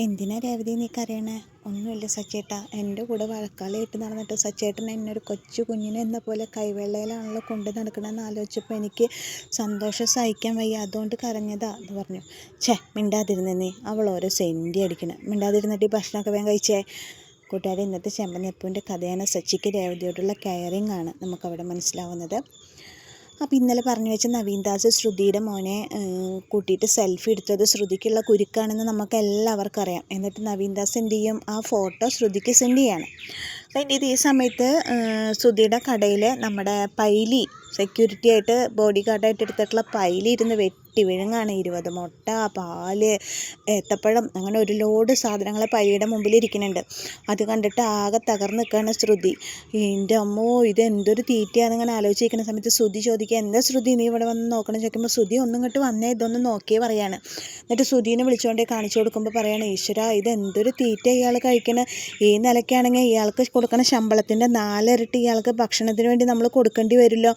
എന്തിനാ രേവതി നീ കരയണേ? ഒന്നുമില്ല സച്ചേട്ട. എന്റെ കൂടെ വഴക്കാലായിട്ട് നടന്നിട്ട് സച്ചേട്ടൻ എന്നെ ഒരു കൊച്ചു കുഞ്ഞിനെ എന്ന പോലെ കൈവെള്ളയിലാണല്ലോ കൊണ്ട് നടക്കണമെന്ന് ആലോചിച്ചപ്പോൾ എനിക്ക് സന്തോഷം സഹിക്കാൻ വയ്യ. അതുകൊണ്ട് കരഞ്ഞതാ എന്ന് പറഞ്ഞു. ഛേ മിണ്ടാതിരുന്നേ നീ. അവൾ ഓരോ സെന്റി അടിക്കണം. മിണ്ടാതിരുന്നിട്ട് ഈ ഭക്ഷണമൊക്കെ വേഗം കഴിച്ചേ. കൂട്ടുകാരെ ഇന്നത്തെ ചെമ്പനെപ്പൂവിന്റെ കഥയാണ് സച്ചിക്ക് രേവതിയോടുള്ള കെയറിങ് ആണ്. നമുക്കവിടെ മനസ്സിലാവുന്നത്. അപ്പോൾ ഇന്നലെ പറഞ്ഞു വെച്ച നവീൻ ദാസ് ശ്രുതിയുടെ മോനെ കൂട്ടിയിട്ട് സെൽഫി എടുത്തത് ശ്രുതിക്കുള്ള കുരുക്കാണെന്ന് നമുക്ക് എല്ലാവർക്കും അറിയാം എന്നിട്ട് നവീൻ ദാസ് എന്ത് ചെയ്യും? ആ ഫോട്ടോ ശ്രുതിക്ക് സെൻഡ് ചെയ്യാണ്. അപ്പോൾ ഇത് ഈ സമയത്ത് ശ്രുതിയുടെ കടയിൽ നമ്മുടെ പൈലി സെക്യൂരിറ്റി ആയിട്ട് ബോഡി ഗാർഡായിട്ട് എടുത്തിട്ടുള്ള പൈലി ഇരുന്ന് വെട്ടി വിഴുങ്ങാണ് ഇരുപത് മുട്ട പാൽ ഏത്തപ്പഴം അങ്ങനെ ഒരു ലോഡ് സാധനങ്ങൾ പയ്യയുടെ മുമ്പിൽ ഇരിക്കുന്നുണ്ട് അത് കണ്ടിട്ട് ആകെ തകർന്ന് നിൽക്കുകയാണ് ശ്രുതി. എന്റെ അമ്മോ ഇത് എന്തൊരു തീറ്റയാണെന്ന് ഇങ്ങനെ ആലോചിക്കുന്ന സമയത്ത് ശ്രുതി ചോദിക്കുക എന്താ ശ്രുതി നീ ഇവിടെ വന്ന് നോക്കണം? ചോദിക്കുമ്പോൾ ശ്രുതി ഒന്നും ഇങ്ങോട്ട് വന്നേ ഇതൊന്ന് നോക്കിയേ പറയാണ്. എന്നിട്ട് ശ്രുതിനെ വിളിച്ചുകൊണ്ടേ കാണിച്ചു കൊടുക്കുമ്പോൾ പറയാണ് ഈശ്വര ഇത് എന്തൊരു തീറ്റ ഇയാൾ കഴിക്കണ? ഈ നിലയ്ക്കാണെങ്കിൽ ഇയാൾക്ക് കൊടുക്കണ ശമ്പളത്തിന്റെ നാലിരട്ടി ഇയാൾക്ക് ഭക്ഷണത്തിന് വേണ്ടി നമ്മൾ കൊടുക്കേണ്ടി വരുമല്ലോ.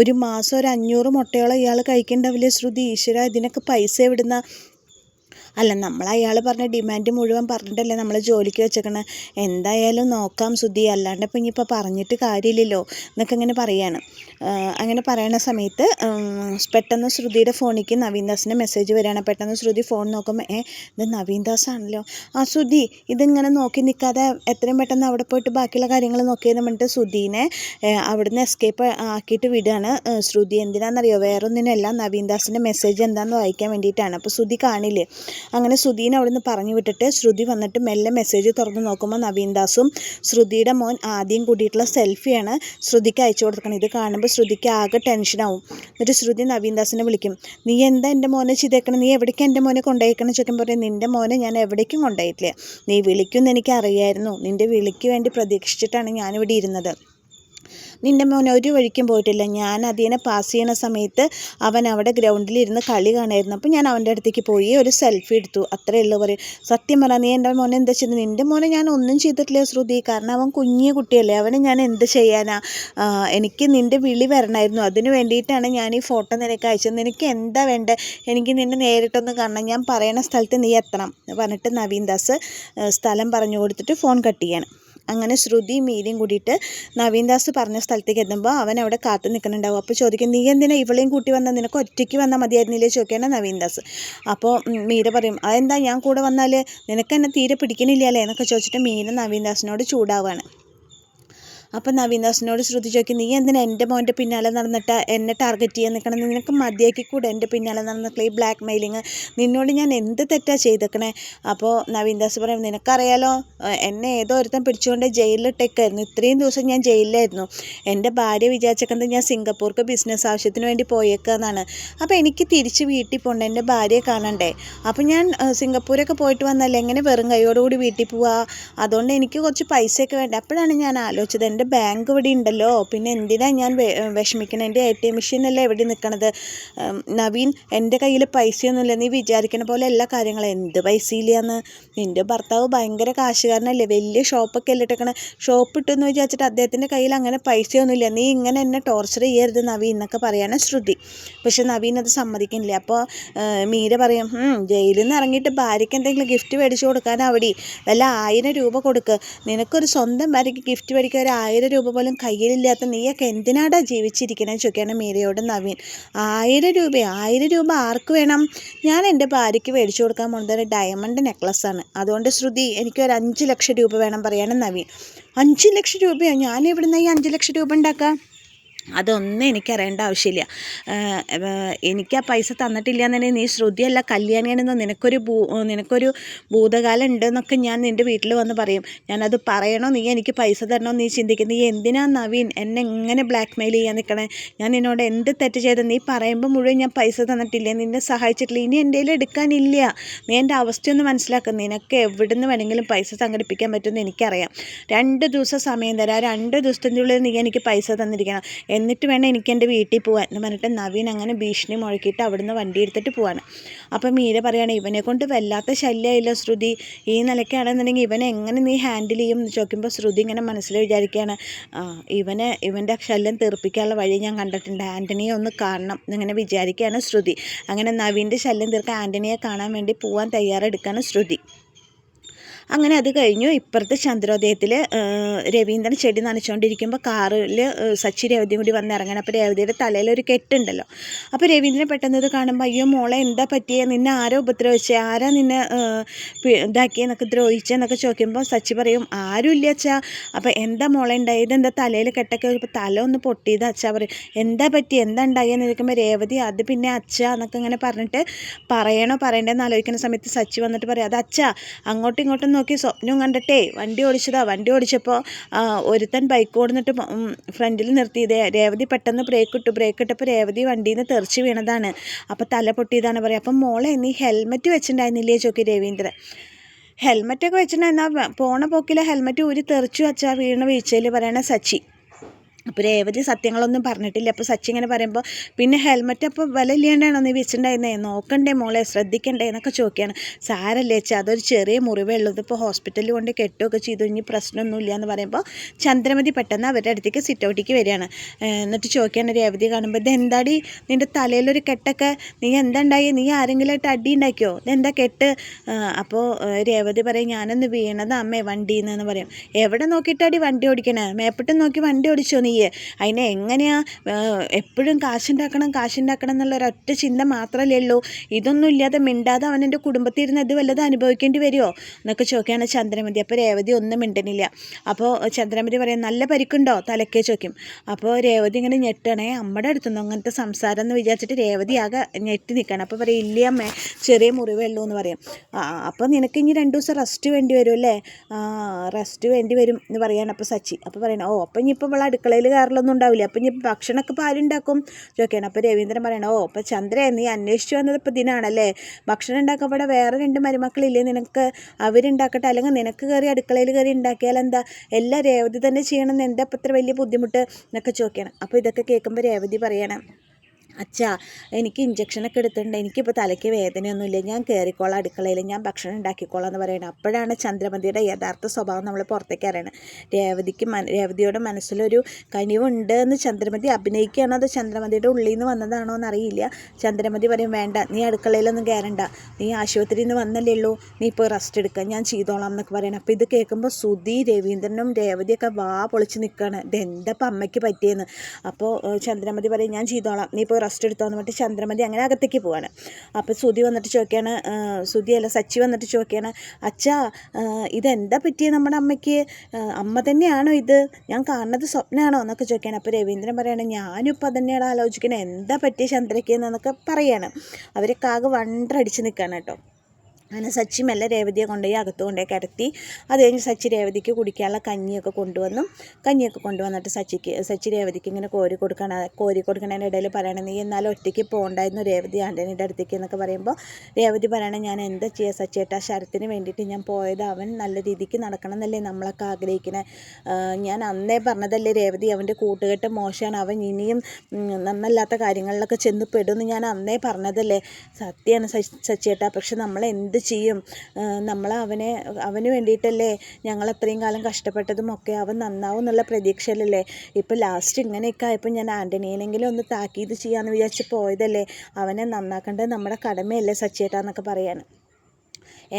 ഒരു മാസം ഒരു അഞ്ഞൂറ് മുട്ടയോളം ഇയാൾ കഴിക്കേണ്ടാവില്ലേ ശ്രുതി? ഈശ്വര ഇതിനൊക്കെ പൈസ എവിടുന്ന? അല്ല നമ്മൾ അയാൾ പറഞ്ഞ ഡിമാൻഡ് മുഴുവൻ പറഞ്ഞിട്ടല്ലേ നമ്മൾ ജോലിക്ക് വെച്ചേക്കണ. എന്തായാലും നോക്കാം സുധി അല്ലാണ്ട് ഇപ്പം ഇനിയിപ്പോൾ പറഞ്ഞിട്ട് കാര്യമില്ലല്ലോ. എന്നൊക്കെ ഇങ്ങനെ പറയാണ്. അങ്ങനെ പറയണ സമയത്ത് പെട്ടെന്ന് ശ്രുതിയുടെ ഫോണിലേക്ക് നവീൻദാസിന് മെസ്സേജ് വരികയാണ്. പെട്ടെന്ന് ശ്രുതി ഫോൺ നോക്കുമ്പോൾ ഏ ഇത് നവീൻദാസാണല്ലോ. ആ ശ്രുതി ഇതിങ്ങനെ നോക്കി നിൽക്കാതെ എത്രയും പെട്ടെന്ന് അവിടെ പോയിട്ട് ബാക്കിയുള്ള കാര്യങ്ങൾ നോക്കിയെന്ന് പറഞ്ഞിട്ട് ശ്രുതിനെ അവിടുന്ന് എസ്കേപ്പ് ആക്കിയിട്ട് വിടുകയാണ്. ശ്രുതി എന്തിനാണെന്നറിയോ വേറൊന്നിനല്ല നവീൻദാസിന്റെ മെസ്സേജ് എന്താണെന്ന് വായിക്കാൻ വേണ്ടിയിട്ടാണ്. അപ്പോൾ ശ്രുതി കാണില്ലേ? അങ്ങനെ ശ്രുതിനെ അവിടെ നിന്ന് പറഞ്ഞു വിട്ടിട്ട് ശ്രുതി വന്നിട്ട് മെല്ലെ മെസ്സേജ് തുറന്ന് നോക്കുമ്പോൾ നവീൻ ദാസും ശ്രുതിയുടെ മോൻ ആദ്യം കൂടിയിട്ടുള്ള സെൽഫിയാണ് ശ്രുതിക്ക് അയച്ചു കൊടുക്കണം ഇത് കാണുമ്പോൾ ശ്രുതിക്ക് ആകെ ടെൻഷനാവും എന്നിട്ട് ശ്രുതി നവീൻ ദാസിനെ വിളിക്കും. നീ എന്താ എന്റെ മോനെ ചെയ്തേക്കണം? നീ എവിടേക്ക് എന്റെ മോനെ കൊണ്ടുപോയിക്കണം? ചോദിക്കുമ്പോൾ പറയും നിന്റെ മോനെ ഞാൻ എവിടേക്കും കൊണ്ടുപോയിട്ടില്ല. നീ വിളിക്കുമെന്ന് എനിക്ക് അറിയായിരുന്നു നിന്റെ വിളിക്ക് വേണ്ടി പ്രതീക്ഷിച്ചിട്ടാണ് ഞാനിവിടെ ഇരുന്നത്. നിന്റെ മോൻ ഒരു വഴിക്കും പോയിട്ടില്ല. ഞാൻ അതിനെ പാസ് ചെയ്യുന്ന സമയത്ത് അവൻ അവിടെ ഗ്രൗണ്ടിൽ ഇരുന്ന് കളി കാണായിരുന്നു. അപ്പോൾ ഞാൻ അവന്റെ അടുത്തേക്ക് പോയി ഒരു സെൽഫി എടുത്തു. അത്രയേ ഉള്ളൂ പറയും. സത്യം പറ നീ എന്റെ മോനെ എന്താ ചെയ്യുന്നത് നിന്റെ മോനെ ഞാൻ ഒന്നും ചെയ്തിട്ടില്ല ശ്രുതി. കാരണം അവൻ കുഞ്ഞു കുട്ടിയല്ലേ. അവനെ ഞാൻ എന്ത് ചെയ്യാനാ? എനിക്ക് നിന്റെ വിളി വരണമായിരുന്നു അതിന് വേണ്ടിയിട്ടാണ് ഞാൻ ഈ ഫോട്ടോ നിനക്ക് അയച്ചത്. നിനക്ക് എന്താ വേണ്ടത് എനിക്ക് നിന്നെ നേരിട്ടൊന്ന് കാണണം. ഞാൻ പറയുന്ന സ്ഥലത്ത് നീ എത്തണം. പറഞ്ഞിട്ട് നവീൻ ദാസ് സ്ഥലം പറഞ്ഞു കൊടുത്തിട്ട് ഫോൺ കട്ട് ചെയ്യണം. അങ്ങനെ ശ്രുതി മീരയും കൂടിയിട്ട് നവീൻദാസ് പറഞ്ഞ സ്ഥലത്തേക്ക് എത്തുമ്പോൾ അവൻ അവിടെ കാത്തു നിൽക്കുന്നുണ്ടാവും. അപ്പോൾ ചോദിക്കും നീ എന്തിനാ ഇവളെയും കൂട്ടി വന്നാൽ നിനക്ക് ഒറ്റയ്ക്ക് വന്നാൽ മതിയായിരുന്നില്ലേ? ചോദിക്കുകയാണ് നവീൻദാസ്. അപ്പോൾ മീര പറയും അതെന്താ? ഞാൻ കൂടെ വന്നാൽ നിനക്ക് എന്നെ തീരെ പിടിക്കണില്ല അല്ലേ എന്നൊക്കെ ചോദിച്ചിട്ട് മീര നവീൻദാസിനോട് ചൂടാവാണ്. അപ്പം നവീൻദാസിനോട് ശ്രുതി ചോദിക്കും നീ എന്തിനാ എന്റെ മോന്റെ പിന്നാലെ നടന്നിട്ട് എന്നെ ടാർഗറ്റ് ചെയ്യാൻ നിൽക്കണം നിനക്ക് മതിയാക്കി കൂടെ എന്റെ പിന്നാലെ നടന്നിട്ടുള്ള ഈ ബ്ലാക്ക് മെയിലിങ് നിന്നോട് ഞാൻ എന്ത് തെറ്റാ ചെയ്തേക്കണേ? അപ്പോൾ നവീൻദാസ് പറയും നിനക്കറിയാലോ എന്നെ ഏതോ ഒരുത്തൻ പിടിച്ചുകൊണ്ട് ജയിലിലിട്ടേക്കായിരുന്നു ഇത്രയും ദിവസം ഞാൻ ജയിലിലായിരുന്നു. എന്റെ ഭാര്യ വിചാരിച്ചേക്കുന്നത് ഞാൻ സിംഗപ്പൂർക്ക് ബിസിനസ് ആവശ്യത്തിന് വേണ്ടി പോയേക്കാന്നാണ്. അപ്പോൾ എനിക്ക് തിരിച്ച് വീട്ടിൽ പോകണ്ട എന്റെ ഭാര്യയെ കാണണ്ടേ? അപ്പോൾ ഞാൻ സിംഗപ്പൂരൊക്കെ പോയിട്ട് വന്നല്ലേ എങ്ങനെ വെറും കൈയോടുകൂടി വീട്ടിൽ പോവാ? അതുകൊണ്ട് എനിക്ക് കുറച്ച് പൈസയൊക്കെ വേണ്ട? അപ്പോഴാണ് ഞാൻ ആലോചിച്ചത് എന്റെ ബാങ്ക് ഇവിടെ ഉണ്ടല്ലോ. പിന്നെ എന്തിനാ ഞാൻ വിഷമിക്കണം? എന്റെ എ ടി എം മെഷീനല്ലേ എവിടെ നിൽക്കണത് നവീൻ എന്റെ കയ്യിൽ പൈസയൊന്നുമില്ല. നീ വിചാരിക്കണ പോലെ എല്ലാ കാര്യങ്ങളും എന്ത് പൈസയില്ലാന്ന്? നിന്റെ ഭർത്താവ് ഭയങ്കര കാശുകാരനല്ലേ. വലിയ ഷോപ്പൊക്കെ അല്ലേ ഇട്ടേക്കണ? ഷോപ്പ് ഇട്ടെന്ന് വിചാരിച്ചിട്ട് അദ്ദേഹത്തിന്റെ കയ്യിൽ അങ്ങനെ പൈസയൊന്നുമില്ല. നീ ഇങ്ങനെ എന്നെ ടോർച്ചർ ചെയ്യരുത് നവീൻ എന്നൊക്കെ പറയാനാണ് ശ്രുതി. പക്ഷെ നവീൻ അത് സമ്മതിക്കുന്നില്ല. അപ്പോൾ മീര പറയും ജയിലിൽ നിന്ന് ഇറങ്ങിയിട്ട് ഭാര്യയ്ക്ക് എന്തെങ്കിലും ഗിഫ്റ്റ് മേടിച്ചു കൊടുക്കാൻ അവിടെ. വല്ല ആയിരം രൂപ കൊടുക്കുക നിനക്കൊരു സ്വന്തം ഭാര്യയ്ക്ക് ഗിഫ്റ്റ് മേടിക്കാൻ ഒരു ആയിരം രൂപ പോലും കയ്യിലില്ലാത്ത നീയൊക്കെ എന്തിനാടാ ജീവിച്ചിരിക്കണേ? ചോദിക്കുകയാണ് മീരയോട് നവീൻ. ആയിരം രൂപ ആയിരം രൂപ ആർക്ക് വേണം? ഞാൻ എന്റെ ഭാര്യയ്ക്ക് മേടിച്ചു കൊടുക്കാൻ പോകുന്നത് ഒരു ഡയമണ്ട് നെക്ലസ്സാണ് അതുകൊണ്ട് ശ്രുതി എനിക്ക് ഒരു അഞ്ച് ലക്ഷം രൂപ വേണം പറയാണ് നവീൻ. അഞ്ച് ലക്ഷം രൂപയോ? ഞാൻ എവിടുന്ന ഈ അഞ്ച് ലക്ഷം രൂപ ഉണ്ടാക്കാം? അതൊന്നും എനിക്കറിയേണ്ട ആവശ്യമില്ല. എനിക്ക് ആ പൈസ തന്നിട്ടില്ല എന്നുണ്ടെങ്കിൽ നീ ശ്രുതിയല്ല കല്യാണിയാണെന്ന് നിനക്കൊരു ഭൂ നിനക്കൊരു ഭൂതകാലം ഉണ്ടെന്നൊക്കെ ഞാൻ നിന്റെ വീട്ടിൽ വന്ന് പറയും. ഞാനത് പറയണോ? നീ എനിക്ക് പൈസ തരണോ? നീ ചിന്തിക്കുന്നത് നീ എന്തിനാ നവീൻ എന്നെ എങ്ങനെ ബ്ലാക്ക് മെയിൽ ചെയ്യാൻ നിൽക്കണേ ഞാൻ നിന്നോട് എന്ത് തെറ്റ് ചെയ്ത്? നീ പറയുമ്പോൾ മുഴുവൻ ഞാൻ പൈസ തന്നിട്ടില്ല? നിന്നെ സഹായിച്ചിട്ടില്ല? ഇനി എന്റെ എടുക്കാനില്ല. നീ എന്റെ അവസ്ഥയൊന്ന് മനസ്സിലാക്കും. നിനക്ക് എവിടുന്ന് വേണമെങ്കിലും പൈസ സംഘടിപ്പിക്കാൻ പറ്റുമെന്ന് എനിക്കറിയാം. രണ്ട് ദിവസം സമയം തരാം. രണ്ട് ദിവസത്തിന്റെ ഉള്ളിൽ നീ എനിക്ക് പൈസ തന്നിരിക്കണം. എന്നിട്ട് വേണം എനിക്ക് എന്റെ വീട്ടിൽ പോകാൻ എന്ന് പറഞ്ഞിട്ട് നവീൻ അങ്ങനെ ഭീഷണി മുഴക്കിയിട്ട് അവിടുന്ന് വണ്ടി എടുത്തിട്ട് പോവാണ്. അപ്പം മീര പറയുകയാണ് ഇവനെ കൊണ്ട് വല്ലാത്ത ശല്യമായില്ല ശ്രുതി? ഈ നിലയ്ക്കാണെന്നുണ്ടെങ്കിൽ ഇവനെ എങ്ങനെ നീ ഹാൻഡിൽ ചെയ്യും? എന്ന് ചോദിക്കുമ്പോൾ ശ്രുതി ഇങ്ങനെ മനസ്സിൽ വിചാരിക്കുകയാണ് ഇവനെ ഇവന്റെ ശല്യം തീർപ്പിക്കാനുള്ള വഴി ഞാൻ കണ്ടിട്ടുണ്ട്. ആന്റണിയെ ഒന്ന് കാണണം എന്നിങ്ങനെ വിചാരിക്കുകയാണ് ശ്രുതി. അങ്ങനെ നവീന്റെ ശല്യം തീർക്കാൻ ആന്റണിയെ കാണാൻ വേണ്ടി പോവാൻ തയ്യാറെടുക്കുകയാണ് ശ്രുതി. അങ്ങനെ അത് കഴിഞ്ഞു. ഇപ്പുറത്തെ ചന്ദ്രോദയത്തിൽ രവീന്ദ്രൻ ചെടി നനച്ചുകൊണ്ടിരിക്കുമ്പോൾ കാറിൽ സച്ചി രേവതിയും കൂടി വന്നിറങ്ങണം അപ്പോൾ രേവതിയുടെ തലയിൽ ഒരു കെട്ടുണ്ടല്ലോ. അപ്പോൾ രവീന്ദ്രൻ പെട്ടെന്ന് ഇത് കാണുമ്പോൾ അയ്യോ മോളെ എന്താ പറ്റിയേ? നിന്നെ ആരോ ഉപദ്രവിച്ചേ? ആരാ നിന്നെ ഇതാക്കിയെന്നൊക്കെ ദ്രോഹിച്ചെന്നൊക്കെ ചോദിക്കുമ്പോൾ സച്ചി പറയും ആരും ഇല്ല അച്ഛാ. അപ്പോൾ എന്താ മോളെ ഉണ്ടായത്? എന്താ തലയിൽ കെട്ടൊക്കെ ഇപ്പോൾ തല ഒന്ന് പൊട്ടിയത് അച്ഛാ? പറയും എന്താ പറ്റി എന്താ ഉണ്ടായെന്ന് ചോദിക്കുമ്പോൾ രേവതി അത് പിന്നെ അച്ഛ എന്നൊക്കെ ഇങ്ങനെ പറഞ്ഞിട്ട് പറയണോ പറയണ്ടേന്ന് ആലോചിക്കുന്ന സമയത്ത് സച്ചി വന്നിട്ട് പറയും അത് അച്ഛാ അങ്ങോട്ടും ഇങ്ങോട്ടും നോക്കി സ്വപ്നം കണ്ടിട്ടേ വണ്ടി ഓടിച്ചതാ. വണ്ടി ഓടിച്ചപ്പോൾ ഒരുത്തൻ ബൈക്ക് ഓടുന്നിട്ട് ഫ്രണ്ടിൽ നിർത്തിയതേ രേവതി പെട്ടെന്ന് ബ്രേക്ക് ഇട്ടു. ബ്രേക്ക് ഇട്ടപ്പോൾ രേവതി വണ്ടിയിൽ നിന്ന് തെറിച്ച് വീണതാണ്. അപ്പോൾ തല പൊട്ടിയതാണ് പറയുക അപ്പം മോളെ നീ ഹെൽമെറ്റ് വെച്ചിട്ടുണ്ടായിരുന്നില്ലേ ചോക്കി രവീന്ദ്രൻ? ഹെൽമെറ്റൊക്കെ വെച്ചിട്ടുണ്ടായിരുന്നാൽ പോണ പോക്കിലെ ഹെൽമെറ്റ് ഊരി തെറിച്ചു വെച്ചാൽ വീണ വീഴ്ചയിൽ പറയണ സച്ചി. അപ്പോൾ രേവതി സത്യങ്ങളൊന്നും പറഞ്ഞിട്ടില്ല. അപ്പോൾ സച്ചി ഇങ്ങനെ പറയുമ്പോൾ പിന്നെ ഹെൽമെറ്റ് അപ്പോൾ വില ഇല്ലാണ്ടാണോ നീ വെച്ചിട്ടുണ്ടായിരുന്നേ നോക്കണ്ടേ മോളെ ശ്രദ്ധിക്കണ്ടേ? എന്നൊക്കെ ചോദിക്കുകയാണ് സാരല്ലേ വെച്ചാൽ അതൊരു ചെറിയ മുറിവേ ഉള്ളത് ഇപ്പോൾ ഹോസ്പിറ്റലിൽ കൊണ്ട് കെട്ടുകയൊക്കെ ചെയ്തു. ഇനി പ്രശ്നമൊന്നുമില്ല എന്ന് പറയുമ്പോൾ ചന്ദ്രമതി പെട്ടെന്ന് അവരുടെ അടുത്തേക്ക് സിറ്റൗട്ടിക്ക് വരികയാണ്. എന്നിട്ട് ചോദിക്കുകയാണ് രേവതി കാണുമ്പോൾ ഇത് എന്താടി? നിന്റെ തലയിലൊരു കെട്ടൊക്കെ നീ എന്താ ഉണ്ടായി നീ ആരെങ്കിലുമായിട്ട് അടി ഉണ്ടാക്കിയോ? ഇതെന്താ കെട്ട്? അപ്പോൾ രേവതി പറയും ഞാനൊന്ന് വീണത് അമ്മേ വണ്ടിയിൽ നിന്ന് പറയും. എവിടെ നോക്കിയിട്ടാടി വണ്ടി ഓടിക്കണേ? മേപ്പിട്ട് നോക്കി വണ്ടി ഓടിച്ചോ നീ? അതിനെ എങ്ങനെയാ എപ്പോഴും കാശുണ്ടാക്കണം കാശുണ്ടാക്കണം എന്നുള്ള ഒരൊറ്റ ചിന്ത മാത്രമല്ലേ ഉള്ളൂ. ഇതൊന്നും ഇല്ലാതെ മിണ്ടാതെ അവൻ എന്റെ കുടുംബത്തിൽ ഇരുന്ന് ഇത് വല്ലതും അനുഭവിക്കേണ്ടി വരുമോ എന്നൊക്കെ ചോദിക്കുകയാണ് ചന്ദ്രമതി. അപ്പോൾ രേവതി ഒന്നും മിണ്ടനില്ല അപ്പോൾ ചന്ദ്രമതി പറയും നല്ല പരിക്കുണ്ടോ? തലക്കേ ചോദിക്കും. അപ്പോൾ രേവതി ഇങ്ങനെ ഞെട്ടണേ അമ്മയുടെ അടുത്തുനിന്ന് അങ്ങനത്തെ സംസാരം? എന്ന് വിചാരിച്ചിട്ട് രേവതി ആകെ ഞെട്ടി നിൽക്കണം അപ്പോൾ പറയും ഇല്ല അമ്മേ ചെറിയ മുറിവേ ഉള്ളൂ എന്ന് പറയും. അപ്പോൾ നിനക്ക് ഇനി രണ്ട് ദിവസം റെസ്റ്റ് വേണ്ടി വരും അല്ലേ? റെസ്റ്റ് വേണ്ടി വരും എന്ന് പറയാണ് അപ്പോൾ സച്ചി. അപ്പോൾ പറയണം ഓ അപ്പം ഇനിയിപ്പോൾ ഇവിടെ അടുക്കളയിൽ കയറലൊന്നും ഉണ്ടാവില്ല. അപ്പം ഇനി ഭക്ഷണമൊക്കെ ഇപ്പോൾ ആരുണ്ടാക്കും ചോദിക്കണം അപ്പോൾ രവീന്ദ്രൻ പറയണം ഓ അപ്പോൾ ചന്ദ്ര നീ അന്വേഷിച്ചു വന്നത് ഇപ്പോൾ ഇതിനാണല്ലേ ഭക്ഷണം ഉണ്ടാക്കാൻ ഇവിടെ വേറെ രണ്ട് മരുമക്കളില്ലേ നിനക്ക്? അവരുണ്ടാക്കട്ടെ. അല്ലെങ്കിൽ നിനക്ക് കയറി അടുക്കളയിൽ കയറി ഉണ്ടാക്കിയാൽ എന്താ? എല്ലാം രേവതി തന്നെ ചെയ്യണമെന്ന് എന്താ ഇപ്പം ഇത്ര വലിയ ബുദ്ധിമുട്ട്? എന്നൊക്കെ ചോദിക്കണം അപ്പോൾ ഇതൊക്കെ കേൾക്കുമ്പോൾ രേവതി പറയണം അച്ഛാ എനിക്ക് ഇഞ്ചക്ഷനൊക്കെ എടുത്തിട്ടുണ്ട്. എനിക്കിപ്പോൾ തലയ്ക്ക് വേദനയൊന്നുമില്ല. ഞാൻ കയറിക്കോളാം അടുക്കളയിൽ ഞാൻ ഭക്ഷണം ഉണ്ടാക്കിക്കോളാം എന്ന് പറയുന്നത് അപ്പോഴാണ് ചന്ദ്രമതിയുടെ യഥാർത്ഥ സ്വഭാവം നമ്മൾ പുറത്തേക്ക് അറിയണം രേവതിക്ക് മന രേവതിയുടെ മനസ്സിലൊരു കനിവുണ്ട് എന്ന് ചന്ദ്രമതി അഭിനയിക്കുകയാണോ അതോ ചന്ദ്രമതിയുടെ ഉള്ളിൽ നിന്ന് വന്നതാണോ എന്നറിയില്ല. ചന്ദ്രമതി പറയും വേണ്ട നീ അടുക്കളയിലൊന്നും കയറണ്ട. നീ ആശുപത്രിയിൽ നിന്ന് വന്നല്ലേ ഉള്ളൂ. നീ ഇപ്പോൾ റെസ്റ്റ് എടുക്കുക ഞാൻ ചെയ്തോളാം എന്നൊക്കെ പറയണം. അപ്പോൾ ഇത് കേൾക്കുമ്പോൾ സുധി രവീന്ദ്രനും രേവതിയൊക്കെ വാ പൊളിച്ച് നിൽക്കുകയാണ് ഇതെന്താ അപ്പം അമ്മയ്ക്ക് പറ്റിയെന്ന്? അപ്പോൾ ചന്ദ്രമതി പറയും ഞാൻ ചെയ്തോളാം. നീ ഇപ്പോൾ റെസ്റ്റ് എടുത്തോന്ന് പറഞ്ഞിട്ട് ചന്ദ്രമതി അങ്ങനെ അകത്തേക്ക് പോവാണ്. അപ്പോൾ സുധി വന്നിട്ട് ചോദിക്കുകയാണ് സുധിയല്ല സച്ചി വന്നിട്ട് ചോദിക്കുകയാണ് അച്ഛാ ഇതെന്താ പറ്റിയത് നമ്മുടെ അമ്മയ്ക്ക്? അമ്മ തന്നെയാണോ ഇത്? ഞാൻ കാണുന്നത് സ്വപ്നമാണോ എന്നൊക്കെ ചോദിക്കുകയാണ് അപ്പോൾ രവീന്ദ്രൻ പറയാണ് ഞാനും ഇപ്പോൾ തന്നെയാണ് ആലോചിക്കുന്നത് എന്താ പറ്റിയ ചന്ദ്രയ്ക്ക്? എന്നൊക്കെ പറയാണ്. അവരൊക്കെ ആകെ വണ്ടടിച്ച് നിൽക്കുകയാണ് കേട്ടോ. അങ്ങനെ സച്ചി മെല്ലെ രേവതിയെ കൊണ്ടുപോയി അകത്ത് കൊണ്ടുപോയി കിടത്തി അത് കഴിഞ്ഞ് സച്ചി രേവതിക്ക് കുടിക്കാനുള്ള കഞ്ഞിയൊക്കെ കൊണ്ടുവന്നു. കഞ്ഞിയൊക്കെ കൊണ്ടുവന്നിട്ട് സച്ചിക്ക് സച്ചി രേവതിക്ക് ഇങ്ങനെ കോരി കൊടുക്കണ കോരി കൊടുക്കണതിന്റെ ഇടയിൽ പറയണം നീ എന്നാലും ഒറ്റയ്ക്ക് പോകണ്ടായിരുന്നു രേവതി ആന്റണിയുടെ അടുത്തേക്ക് എന്നൊക്കെ പറയുമ്പോൾ രേവതി പറയണേ ഞാൻ എന്താ ചെയ്യുക സച്ചിയേട്ടാ? ശരത്തിന് വേണ്ടിയിട്ട് ഞാൻ പോയത് അവൻ നല്ല രീതിക്ക് നടക്കണം എന്നല്ലേ നമ്മളൊക്കെ ആഗ്രഹിക്കണേ. ഞാൻ അന്നേ പറഞ്ഞതല്ലേ രേവതി അവന്റെ കൂട്ടുകെട്ട് മോശമാണ്. അവൻ ഇനിയും നന്നല്ലാത്ത കാര്യങ്ങളിലൊക്കെ ചെന്ന് പെടുമെന്ന് ഞാൻ അന്നേ പറഞ്ഞതല്ലേ. സത്യമാണ് സച്ചിയേട്ടാ. പക്ഷെ നമ്മൾ എന്ത് ചെയ്യും. നമ്മൾ അവനെ അവന് വേണ്ടിയിട്ടല്ലേ ഞങ്ങൾ അത്രയും കാലം കഷ്ടപ്പെട്ടതും ഒക്കെ അവൻ നന്നാവും എന്നുള്ള പ്രതീക്ഷയിലല്ലേ? ഇപ്പോൾ ലാസ്റ്റ് ഇങ്ങനെയൊക്കെ ആയപ്പോൾ ഞാൻ ആന്റണീനെങ്കിലും ഒന്ന് താക്കീത് ചെയ്യാമെന്ന് വിചാരിച്ച് പോയതല്ലേ? അവനെ നന്നാക്കേണ്ടത് നമ്മുടെ കടമയല്ലേ സച്ചേട്ടാന്നൊക്കെ പറയാണ്.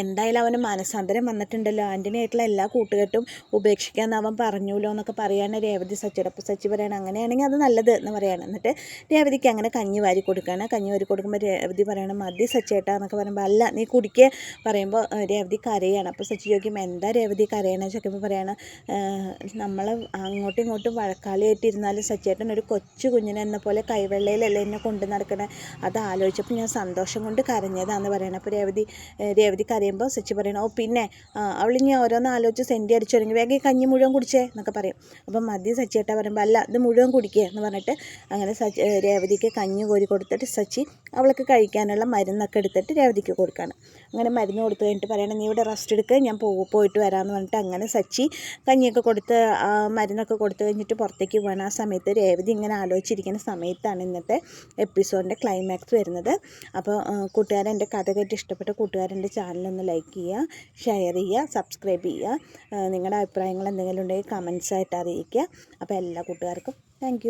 എന്തായാലും അവന് മനസ്സാന്തരം വന്നിട്ടുണ്ടല്ലോ. ആന്റണിയായിട്ടുള്ള എല്ലാ കൂട്ടുകെട്ടും ഉപേക്ഷിക്കാൻ അവൻ പറഞ്ഞുല്ലോ എന്നൊക്കെ പറയാണ് രേവതി സച്ചിയുടെ അപ്പോൾ സച്ചി പറയണം അങ്ങനെയാണെങ്കിൽ അത് നല്ലത് എന്ന് പറയാണ്. എന്നിട്ട് രേവതിക്ക് അങ്ങനെ കഞ്ഞി വാരി കൊടുക്കുകയാണ് കഞ്ഞി വാരി കൊടുക്കുമ്പോൾ രേവതി പറയണം മതി സച്ചേട്ടാ എന്നൊക്കെ പറയുമ്പോൾ അല്ല നീ കുടിക്കുക പറയുമ്പോൾ രേവതി കരയാണ്. അപ്പോൾ സച്ചി ചോദിക്കും എന്താ രേവതി കരയണമെന്ന് ചോദിക്കുമ്പോൾ പറയാണ് നമ്മൾ അങ്ങോട്ടും ഇങ്ങോട്ടും വഴക്കാളിയായിട്ടിരുന്നാലും സച്ചേട്ടൻ ഒരു കൊച്ചു കുഞ്ഞിനെ എന്ന പോലെ കൈവെള്ളയിലല്ലേ എന്നെ കൊണ്ടു നടക്കണേ? അത് ആലോചിച്ചപ്പോൾ ഞാൻ സന്തോഷം കൊണ്ട് കരഞ്ഞതാണെന്ന് പറയണം. അപ്പോൾ രേവതി രേവതി കരയുമ്പോൾ സച്ചി പറയണം ഓ പിന്നെ അവളിനി ഓരോന്ന് ആലോചിച്ച് സെന്റി അടിച്ചു തുടങ്ങി വേഗം കഞ്ഞി മുഴുവൻ കുടിച്ചേ എന്നൊക്കെ പറയും. അപ്പം മതി സച്ചിയേട്ട പറയുമ്പോൾ അല്ല ഇത് മുഴുവൻ കുടിക്കുക എന്ന് പറഞ്ഞിട്ട് അങ്ങനെ സച്ചി രേവതിക്ക് കഞ്ഞി കോരി കൊടുത്തിട്ട് സച്ചി അവൾക്ക് കഴിക്കാനുള്ള മരുന്നൊക്കെ എടുത്തിട്ട് രേവതിക്ക് കൊടുക്കുകയാണ് അങ്ങനെ മരുന്ന് കൊടുത്തു കഴിഞ്ഞിട്ട് പറയണം നീ ഇവിടെ റെസ്റ്റ് എടുക്കുക ഞാൻ പോ പോയിട്ട് വരാമെന്ന് പറഞ്ഞിട്ട് അങ്ങനെ സച്ചി കഞ്ഞിയൊക്കെ കൊടുത്ത് മരുന്നൊക്കെ കൊടുത്തു കഴിഞ്ഞിട്ട് പുറത്തേക്ക് പോകണം ആ സമയത്ത് രേവതി ഇങ്ങനെ ആലോചിച്ചിരിക്കുന്ന സമയത്താണ് ഇന്നത്തെ എപ്പിസോഡിന്റെ ക്ലൈമാക്സ് വരുന്നത്. അപ്പോൾ കൂട്ടുകാരൻ എന്റെ കഥ കേട്ട് ഇഷ്ടപ്പെട്ട കൂട്ടുകാരന്റെ ചാനൽ ഒന്ന് ലൈക്ക് ചെയ്യുക ഷെയർ ചെയ്യുക സബ്സ്ക്രൈബ് ചെയ്യുക. നിങ്ങളുടെ അഭിപ്രായങ്ങൾ എന്തെങ്കിലും ഉണ്ടെങ്കിൽ കമൻസ് ആയിട്ട് അറിയിക്കുക. അപ്പോൾ എല്ലാ കൂട്ടുകാർക്കും താങ്ക്